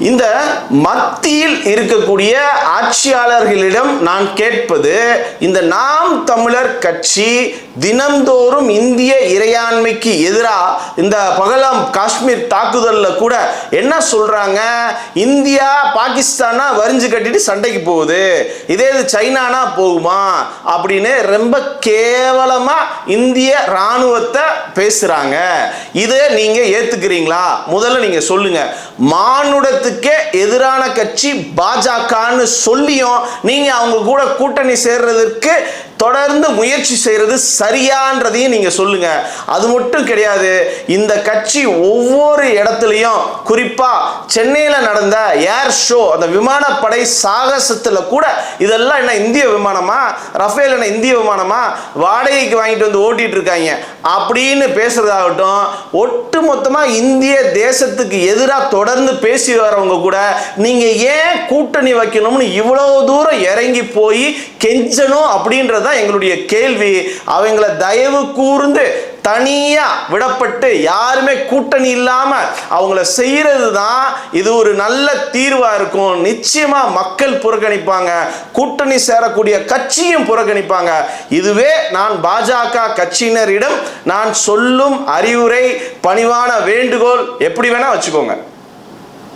இந்த மத்தியில் இருக்கக்கூடிய ஆட்சியாளர்களிடம் நான் கேட்பது இந்த நாம் தமிழர் கட்சி தினந்தோறும் இந்திய இறையாண்மைக்கு எதிராக இந்த பகலாம் காஷ்மீர் தாக்குதலில் கூட என்ன சொல்கிறாங்க இந்தியா பாகிஸ்தானா வரிஞ்சு கட்டிட்டு சண்டைக்கு போகுது. இதே இது சைனானா போகுமா? அப்படின்னு ரொம்ப கேவலமாக இந்திய ராணுவத்தை பேசுகிறாங்க இதை நீங்கள் ஏற்றுக்கிறீங்களா முதல்ல நீங்கள் சொல்லுங்கள் மானுடத்து எதிரான கட்சி பாஜகன்னு சொல்லியும் நீங்க அவங்க கூட கூட்டணி சேர்றதுக்கு தொடர்ந்து முயற்சி செய்கிறது சரியான்றதையும் நீங்கள் சொல்லுங்கள் அது மட்டும் கிடையாது. இந்த கட்சி ஒவ்வொரு இடத்துலையும் குறிப்பாக சென்னையில் நடந்த ஏர் ஷோ அந்த விமானப்படை சாகசத்தில் கூட இதெல்லாம் என்ன இந்திய விமானமா? ரஃபேல் என்ன இந்திய விமானமா? வாடகைக்கு வாங்கிட்டு வந்து ஓட்டிகிட்டு இருக்காங்க. அப்படின்னு பேசுகிறதாகட்டும் ஒட்டு மொத்தமாக இந்திய தேசத்துக்கு எதிராக தொடர்ந்து பேசி வரவங்க கூட நீங்கள் ஏன் கூட்டணி வைக்கணும்னு இவ்வளோ தூரம் இறங்கி போய் கெஞ்சணும் அப்படின்றத தான் எங்களுடைய கேள்வி. அவங்கள தயவு கூர்ந்து தனியா விடப்பட்டு யாருமே கூட்டணி இல்லாமல் அவங்கள செய்கிறது தான் இது ஒரு நல்ல தீர்வா இருக்கும். நிச்சயமா மக்கள் புறக்கணிப்பாங்க. கூட்டணி சேரக்கூடிய கட்சியும் புறக்கணிப்பாங்க. இதுவே நான் பாஜக கட்சியினரிடம் நான் சொல்லும் அறிவுரை பணிவான வேண்டுகோள். எப்படி வேணா வச்சுக்கோங்க.